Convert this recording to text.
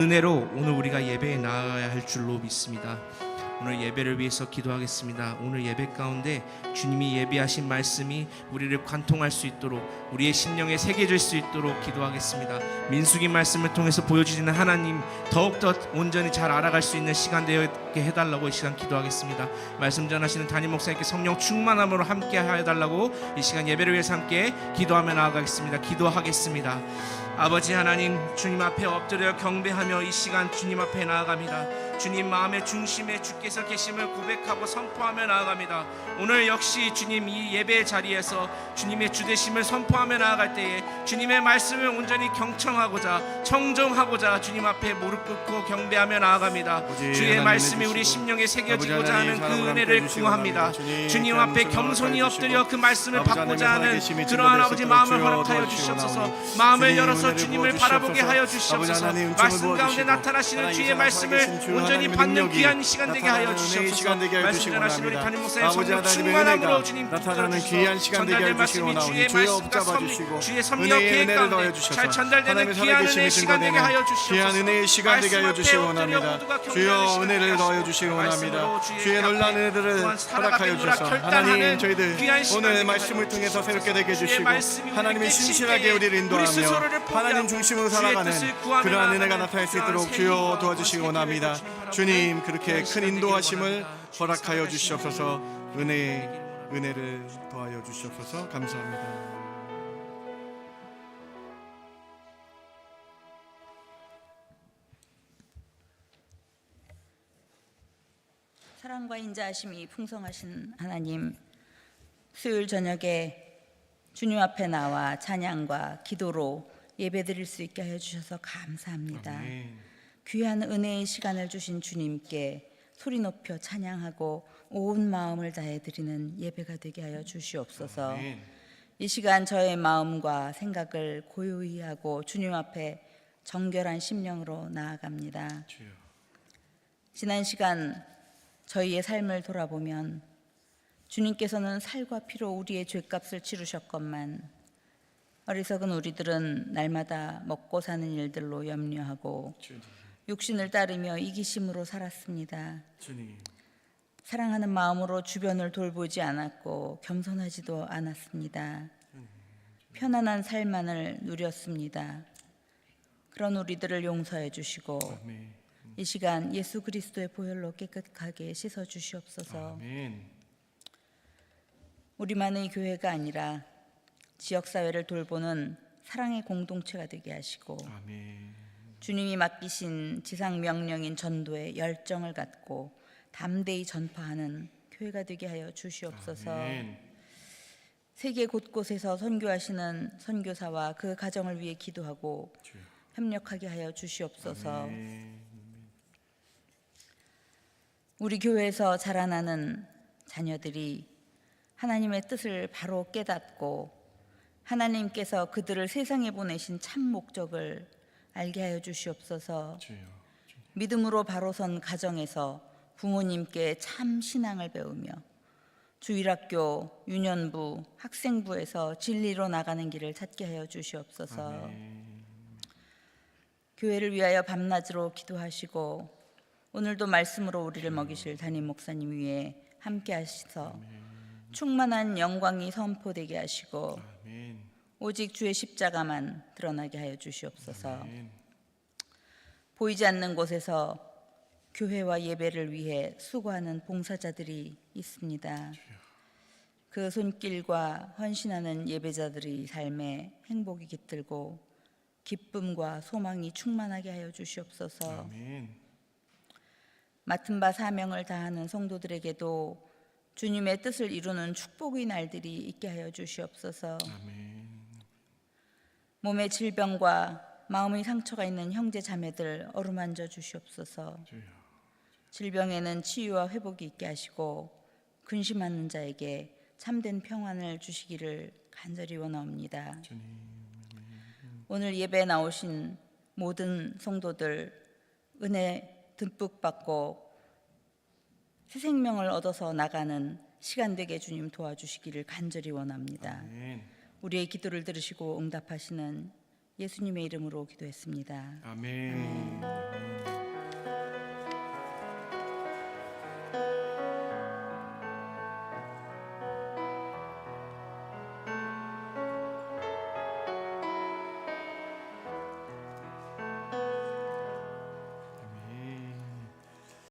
은혜로 오늘 우리가 예배에 나아가야 할 줄로 믿습니다. 오늘 예배를 위해서 기도하겠습니다. 오늘 예배 가운데 주님이 예비하신 말씀이 우리를 관통할 수 있도록 우리의 심령에 새겨질 수 있도록 기도하겠습니다. 민수기 말씀을 통해서 보여주시는 하나님 더욱더 온전히 잘 알아갈 수 있는 시간 되게 해달라고 이 시간 기도하겠습니다. 말씀 전하시는 담임 목사님께 성령 충만함으로 함께 해달라고 이 시간 예배를 위해서 함께 기도하며 나아가겠습니다. 기도하겠습니다. 아버지 하나님 주님 앞에 엎드려 경배하며 이 시간 주님 앞에 나아갑니다. 주님 마음의 중심에 주께 서 계심을 고백하고 선포하며 나아갑니다. 오늘 역시 주님 이 예배 자리에서 주님의 주되심을 선포하며 나아갈 때에 주님의 말씀을 온전히 경청하고자 청정하고자 주님 앞에 무릎 꿇고 경배하며 나아갑니다. 주의 말씀이 우리 심령에 새겨지고자 하는 그 은혜를 구합니다. 주님, 앞에 겸손히 엎드려 그 말씀을 받고자 하는 그러한 아버지 수 마음을 허락하여 주시옵소서 마음을 열어서 주님을. 바라보게 하여 주시옵소서 말씀 가운데 나타나시는 주의 말씀을 주 온전히 받는 귀한 시간 되게 하여 주시옵소서. 하여 말씀 주시고 전하시는 우리. 담임 아버지 성령 충만함으로 주님 나타나는 귀한 시간 되게 하여 원하오니 주여 붙잡아 주시고 주의 섭리와 계획 가운데 잘 전달되는 귀한 은혜의 시간 되게 하여 주시옵소서. 귀한 은혜의 시간 되게 하여 경배하는 주여 은혜를 더하여 말씀으로 주의 놀라운 은혜들을 허락하여 주셔서 하나님 저희들 오늘 말씀을 통해서 새롭게 되게 해주시고 하나님의 신실하게 우리를 인도하며 하나님 중심으로 살아가는 그러한 은혜가 나타날 수 있도록 새 주여 도와주시기 새 원합니다. 주님 그렇게 큰 되기를 인도하심을 허락하여 주시옵소서 은혜의 원합니다. 은혜를 더하여 주시옵소서 감사합니다 사랑과 인자하심이 풍성하신 하나님, 수요일 저녁에 주님 앞에 나와 찬양과 기도로 예배드릴 수 있게 하여 주셔서 감사합니다. 아멘. 귀한 은혜의 시간을 주신 주님께 소리 높여 찬양하고 온 마음을 다해 드리는 예배가 되게 하여 주시옵소서. 이 시간 저의 마음과 생각을 고요히 하고 주님 앞에 정결한 심령으로 나아갑니다. 지난 시간 저희의 삶을 돌아보면 주님께서는 살과 피로 우리의 죄값을 치르셨건만 어리석은 우리들은 날마다 먹고 사는 일들로 염려하고 육신을 따르며 이기심으로 살았습니다. 주님 사랑하는 마음으로 주변을 돌보지 않았고 겸손하지도 않았습니다. 편안한 삶만을 누렸습니다. 그런 우리들을 용서해 주시고 아멘 이 시간 예수 그리스도의 보혈로 깨끗하게 씻어 주시옵소서. 아멘 우리만의 교회가 아니라 지역 사회를 돌보는 사랑의 공동체가 되게 하시고 아멘 주님이 맡기신 지상 명령인 전도에 열정을 갖고 담대히 전파하는 교회가 되게 하여 주시옵소서. 아멘 세계 곳곳에서 선교하시는 선교사와 그 가정을 위해 기도하고 주여 협력하게 하여 주시옵소서. 아멘 우리 교회에서 자라나는 자녀들이 하나님의 뜻을 바로 깨닫고 하나님께서 그들을 세상에 보내신 참 목적을 알게 하여 주시옵소서. 주여 믿음으로 바로 선 가정에서 부모님께 참 신앙을 배우며 주일학교, 유년부, 학생부에서 진리로 나가는 길을 찾게 하여 주시옵소서. 아멘. 교회를 위하여 밤낮으로 기도하시고 오늘도 말씀으로 우리를 먹이실 담임 목사님 위에 함께 하시서 충만한 영광이 선포되게 하시고 아멘 오직 주의 십자가만 드러나게 하여 주시옵소서. 아멘 보이지 않는 곳에서 교회와 예배를 위해 수고하는 봉사자들이 있습니다. 그 손길과 헌신하는 예배자들의 삶에 행복이 깃들고 기쁨과 소망이 충만하게 하여 주시옵소서. 아멘 맡은 바 사명을 다하는 성도들에게도 주님의 뜻을 이루는 축복의 날들이 있게 하여 주시옵소서. 아멘 몸의 질병과 마음의 상처가 있는 형제 자매들 어루만져 주시옵소서. 질병에는 치유와 회복이 있게 하시고 근심하는 자에게 참된 평안을 주시기를 간절히. 주님 오늘 예배에 나오신 모든 성도들 은혜 듬뿍 받고 새 생명을 얻어서 나가는 시간 되게 주님 도와주시기를 간절히 원합니다. 아멘 우리의 기도를 들으시고 응답하시는 예수님의 이름으로 기도했습니다. 아멘. 아멘.